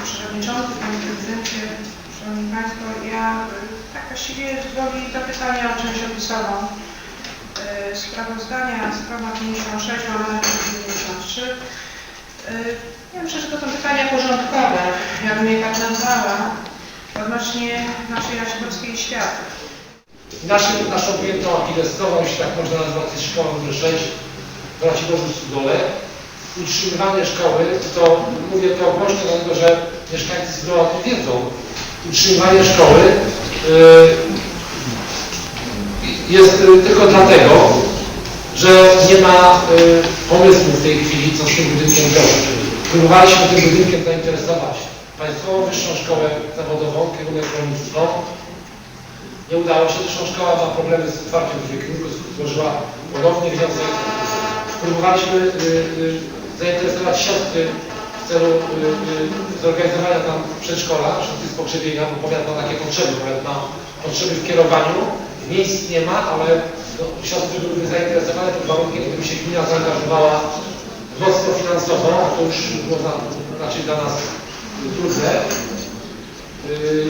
Przewodniczący, Panie Prezydencie, Szanowni Państwo, ja y, tak właściwie z woli zapytania o część opisową y, sprawozdania, strona 56, łamane przez 93. Y, Ja myślę, że to są pytania porządkowe, ja bym je tak nazwała, odnośnie naszej Jasiełowskiej światy. Naszym, naszą objętą achillesową, jeśli tak można nazwać, jest szkoła nr 6 w Raciborzu Sudole. Utrzymywanie szkoły, to mówię to głośno, dlatego że mieszkańcy Sudola to wiedzą. Utrzymywanie szkoły y, jest y, tylko dlatego, że nie ma y, pomysłu w tej chwili, co z tym budynkiem zrobić. Próbowaliśmy tym budynkiem zainteresować Państwową Wyższą Szkołę Zawodową, kierunek rolnictwo. Nie udało się, zresztą szkoła ma problemy z otwarciem kierunków, złożyła ponownie wniosek. Próbowaliśmy y, zainteresować siostry w celu y, y, zorganizowania tam przedszkola, siostry z pokrzepienia, bo powiat ma takie potrzeby, powiat ma potrzeby w kierowaniu, miejsc nie ma, ale no, siostry byłyby zainteresowane pod warunkiem, gdyby się gmina zaangażowała mocno finansowo, to już można raczej dla nas trudne. Y,